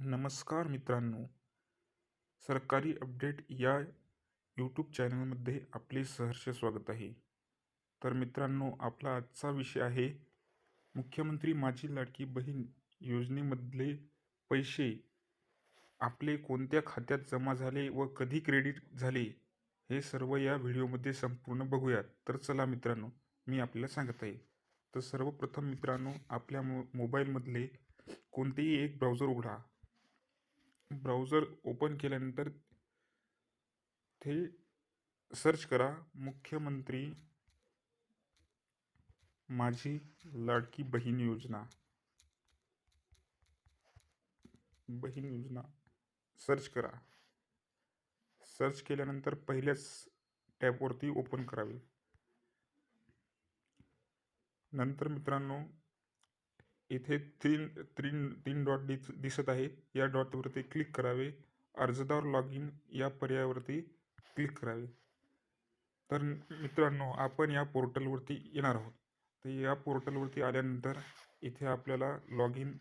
नमस्कार मित्रांनो. सरकारी अपडेट या यूट्यूब चॅनलमध्ये आपले सहर्ष स्वागत आहे. तर मित्रांनो आपला आजचा विषय आहे मुख्यमंत्री माझी लाडकी बहीण योजनेमधले पैसे आपले कोणत्या खात्यात जमा झाले व कधी क्रेडिट झाले हे सर्व या व्हिडिओमध्ये संपूर्ण बघूयात. तर चला मित्रांनो मी आपल्याला सांगत आहे. तर सर्वप्रथम मित्रांनो आपल्या मो मोबाईलमधले कोणतेही एक ब्राउझर उघडा. ब्राउझर ओपन केल्यानंतर ते सर्च करा. मुख्यमंत्री माझी लाडकी बहीण योजना. बहीण योजना. सर्च करा. सर्च केल्यानंतर पहिल्याच टॅबवरती ओपन करावे. नंतर मित्रांनो इथे तीन तीन तीन डॉट दिस दिसत आहे. या डॉटवरती क्लिक करावे. अर्जदार लॉग इन या पर्यायावरती क्लिक करावे. तर मित्रांनो आपण या पोर्टलवरती येणार आहोत. तर या पोर्टलवरती आल्यानंतर इथे आपल्याला लॉग इन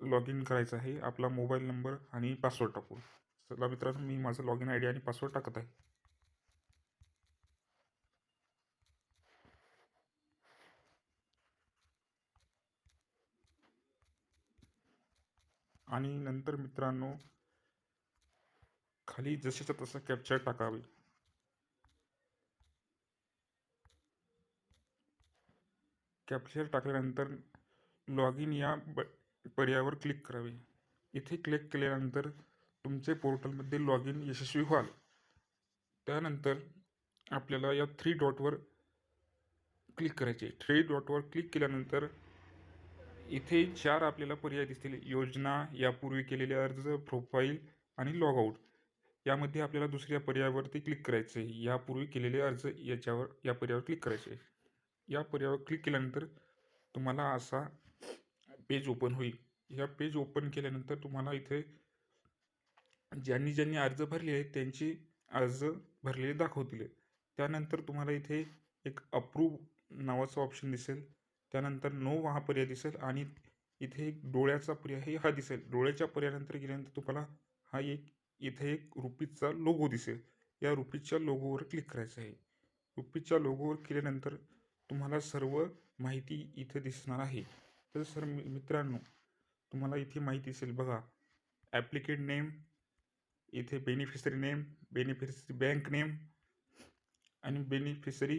लॉग इन करायचं आहे. आपला मोबाईल नंबर आणि पासवर्ड टाकून. चला मित्रांनो मी माझं लॉग इन आय डी आणि पासवर्ड टाकत आहे. आणि नंतर मित्रांनो खाली जसेच्या तसं कॅप्चर टाकावे. कॅप्चर टाकल्यानंतर लॉग इन या ब पर्यायावर क्लिक करावे. इथे क्लिक केल्यानंतर तुमचे पोर्टलमध्ये लॉग इन यशस्वी व्हाल. त्यानंतर आपल्याला या थ्री डॉटवर क्लिक करायचे. थ्री डॉटवर क्लिक केल्यानंतर इथे चार आपल्याला पर्याय दिसतील. योजना यापूर्वी केलेले अर्ज प्रोफाईल आणि लॉगआऊट यामध्ये आपल्याला दुसऱ्या पर्यायावरती क्लिक करायचे आहे यापूर्वी केलेले अर्ज याच्यावर या पर्यायावर क्लिक करायचे आहे या पर्यायावर क्लिक केल्यानंतर तुम्हाला असा पेज ओपन होईल. या पेज ओपन केल्यानंतर तुम्हाला इथे ज्यांनी ज्यांनी अर्ज भरले आहेत त्यांची अर्ज भरलेले दाखवतील. त्यानंतर तुम्हाला इथे एक अप्रूव नावाचं ऑप्शन दिसेल. त्यानंतर नऊ हा पर्याय दिसेल आणि इथे एक डोळ्याचा पर्याय हा दिसेल. डोळ्याच्या पर्यायानंतर गेल्यानंतर तुम्हाला हा एक इथे एक रुपीजचा लोगो दिसेल. या रुपीजच्या लोगोवर क्लिक करायचं आहे. रुपीजच्या लोगोवर केल्यानंतर तुम्हाला सर्व माहिती इथे दिसणार आहे. तर सर मित्रांनो तुम्हाला इथे माहिती असेल बघा. ॲप्लिकेट नेम इथे beneficiary name beneficiary bank name आणि बेनिफिशरी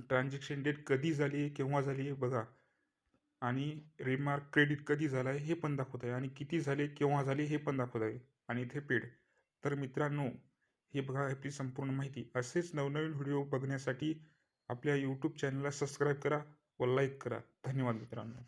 ट्रान्झॅक्शन डेट कधी झाली आहे केव्हा झाली आहे बघा. आणि रिमार्क क्रेडिट कधी झाला आहे हे पण दाखवत आहे. आणि किती झाले केव्हा झाले हे पण दाखवत आहे. आणि इथे पेड तर मित्रांनो हे बघा आपली संपूर्ण माहिती. असेच नवनवीन व्हिडिओ बघण्यासाठी आपल्या यूट्यूब चॅनलला सबस्क्राईब करा व लाईक करा. धन्यवाद मित्रांनो.